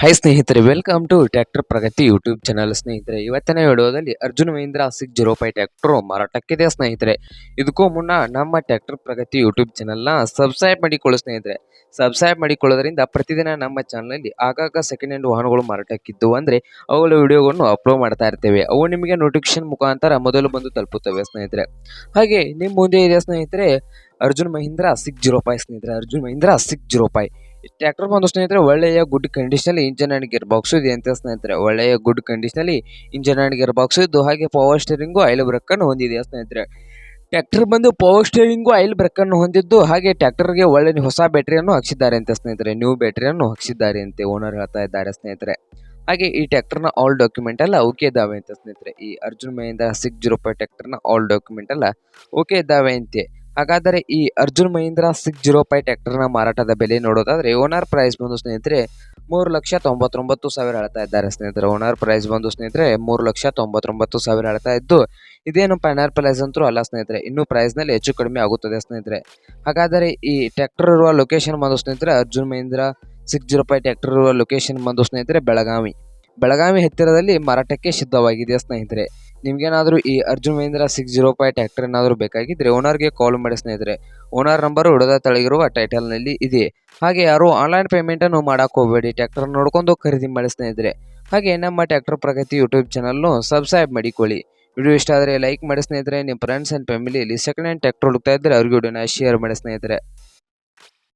Hi ಸ್ನೇಹಿತರೆ welcome to tractor Pragati YouTube channel ಸ್ನೇಹಿತರೆ, ಇವತ್ತಿನ ವಿಡಿಯೋದಲ್ಲಿ Arjun Mahindra six zero five tractor ಮಾರಾಟಕ್ಕಿದೆ ಸ್ನೇಹಿತರೆ. ಇದಕ್ಕೂ ಮುನ್ನ ನಮ್ಮ ಟ್ರ್ಯಾಕ್ಟರ್ ಪ್ರಗತಿ ಯೂಟ್ಯೂಬ್ ಚಾನಲ್ನ ಸಬ್ಸ್ಕ್ರೈಬ್ ಮಾಡಿಕೊಳ್ಳೋ ಸ್ನೇಹಿತರೆ. ಸಬ್ಸ್ಕ್ರೈಬ್ ಮಾಡಿಕೊಳ್ಳೋದ್ರಿಂದ ಪ್ರತಿದಿನ ನಮ್ಮ ಚಾನಲಲ್ಲಿ ಆಗಾಗ ಸೆಕೆಂಡ್ ಹ್ಯಾಂಡ್ ವಾಹನಗಳು ಮಾರಾಟಕ್ಕಿದ್ದು ಅಂದರೆ ಅವುಗಳ ವಿಡಿಯೋಗಳನ್ನು ಅಪ್ಲೋಡ್ ಮಾಡ್ತಾ ಇರ್ತೇವೆ. ಅವು ನಿಮಗೆ ನೋಟಿಫಿಕೇಶನ್ ಮುಖಾಂತರ ಮೊದಲು ಬಂದು ತಲುಪುತ್ತವೆ ಸ್ನೇಹಿತರೆ. ಹಾಗೆ ನಿಮ್ಮ ಮುಂದೆ ಇದೆ ಸ್ನೇಹಿತರೆ, Arjun Mahindra six zero five ಸ್ನೇಹಿತರೆ. Arjun Mahindra six zero five. Tractor ಬಂದು ಸ್ನೇಹಿತರೆ, ಒಳ್ಳೆಯ good condition engine and gear box ಇದೆ ಅಂತ ಸ್ನೇಹಿತರೆ. ಒಳ್ಳೆಯ ಗುಡ್ ಕಂಡೀಷನಲ್ಲಿ ಇಂಜನ್ ಅಂಡ್ ಗೇರ್ ಬಾಕ್ಸ್ ಇದ್ದು ಹಾಗೆ ಪವರ್ ಸ್ಟೇರಿಂಗು ಆಯಿಲ್ ಬ್ರೇಕನ್ನು ಹೊಂದಿದೆ ಸ್ನೇಹಿತರೆ. ಟ್ರ್ಯಾಕ್ಟರ್ ಬಂದು ಪವರ್ ಸ್ಟೇರಿಂಗು ಆಯಿಲ್ ಬ್ರೆಕನ್ನು ಹೊಂದಿದ್ದು, ಹಾಗೆ ಟ್ರ್ಯಾಕ್ಟರ್ಗೆ ಒಳ್ಳೆ ಹೊಸ ಬ್ಯಾಟರಿಯನ್ನು ಹಾಕಿಸಿದ್ದಾರೆ ಅಂತ ಸ್ನೇಹಿತರೆ. ನ್ಯೂ ಬ್ಯಾಟರಿಯನ್ನು ಹಾಕಿಸಿದ್ದಾರೆ ಅಂತೆ ಓನರ್ ಹೇಳ್ತಾ ಇದ್ದಾರೆ ಸ್ನೇಹಿತರೆ. ಹಾಗೆ ಈ ಟ್ರ್ಯಾಕ್ಟರ್ನ ಆಲ್ ಡಾಕ್ಯುಮೆಂಟ್ ಎಲ್ಲ ಓಕೆ ಇದ್ದಾವೆ ಅಂತ ಸ್ನೇಹಿತರೆ. ಈ Arjun Mahindra six zero five ಟ್ಯಾಕ್ಟರ್ನ all document ಎಲ್ಲ ಓಕೆ ಇದ್ದಾವೆ ಅಂತೆ. ಹಾಗಾದರೆ ಈ Arjun Mahindra six zero five ಟ್ರ್ಯಾಕ್ಟರ್ನ ಮಾರಾಟದ ಬೆಲೆ ನೋಡೋದಾದ್ರೆ ಓನರ್ ಪ್ರೈಸ್ ಬಂದು ಸ್ನೇಹಿತರೆ ಮೂರು ಲಕ್ಷ ತೊಂಬತ್ತೊಂಬತ್ತು ಸಾವಿರ ಹೇಳ್ತಾ ಇದ್ದಾರೆ ಸ್ನೇಹಿತರೆ. ಓನರ್ ಪ್ರೈಸ್ ಬಂದು ಸ್ನೇಹಿತರೆ ಮೂರು ಲಕ್ಷ ತೊಂಬತ್ತೊಂಬತ್ತು ಸಾವಿರ ಹೇಳ್ತಾ ಇದ್ದು ಇದೇನು ಫೈನಲ್ ಪ್ರೈಸ್ ಅಂತೂ ಅಲ್ಲ ಸ್ನೇಹಿತರೆ, ಇನ್ನೂ ಪ್ರೈಸ್ನಲ್ಲಿ ಹೆಚ್ಚು ಕಡಿಮೆ ಆಗುತ್ತದೆ ಸ್ನೇಹಿತರೆ. ಹಾಗಾದರೆ ಈ ಟ್ರ್ಯಾಕ್ಟರ್ ಇರುವ ಲೊಕೇಶನ್ ಬಂದು ಸ್ನೇಹಿತರೆ Arjun Mahindra six zero five tractor ಇರುವ ಲೊಕೇಶನ್ ಬಂದು ಸ್ನೇಹಿತರೆ ಬೆಳಗಾವಿ. ಬೆಳಗಾವಿ ಹತ್ತಿರದಲ್ಲಿ ಮಾರಾಟಕ್ಕೆ ಸಿದ್ಧವಾಗಿದೆ ಸ್ನೇಹಿತರೆ? ನಿಮ್ಗೇನಾದರೂ ಈ Arjun Mahindra six zero five tractor ಏನಾದರೂ ಬೇಕಾಗಿದ್ದರೆ ಓನರ್ಗೆ ಕಾಲ್ ಮಾಡಿ ಸ್ನೇಹಿತರೆ. ಓನರ್ ನಂಬರ್ ಉಡದ ತಳಗಿರುವ ಟೈಟಲ್ನಲ್ಲಿ ಇದೆ. ಹಾಗೆ ಯಾರು ಆನ್ಲೈನ್ ಪೇಮೆಂಟನ್ನು ಮಾಡಕ್ಕೆ ಹೋಗಬೇಡಿ ಟ್ರ್ಯಾಕ್ಟರ್ ನೋಡ್ಕೊಂಡು ಖರೀದಿ ಮಾಡಿ ಸ್ನೇಹಿತರೆ. ಹಾಗೆ ನಮ್ಮ ಟ್ರ್ಯಾಕ್ಟರ್ ಪ್ರಗತಿ ಯೂಟ್ಯೂಬ್ ಚಾನಲ್ನು ಸಬ್ಸ್ಕ್ರೈಬ್ ಮಾಡಿಕೊಳ್ಳಿ. ವಿಡಿಯೋ ಇಷ್ಟ ಆದರೆ ಲೈಕ್ ಮಾಡಿ ಸ್ನೇಹಿತರೆ. ನಿಮ್ಮ ಫ್ರೆಂಡ್ಸ್ ಆ್ಯಂಡ್ ಫ್ಯಾಮಿಲಿಯಲ್ಲಿ ಸೆಕೆಂಡ್ ಹ್ಯಾಂಡ್ ಟ್ಯಾಕ್ಟರ್ ಹುಡುಕ್ತಾ ಇದ್ದರೆ ಅವ್ರಿಗೆ ವಿಡಿಯೋನ ಶೇರ್ ಮಾಡಿ ಸ್ನೇಹಿತರೆ.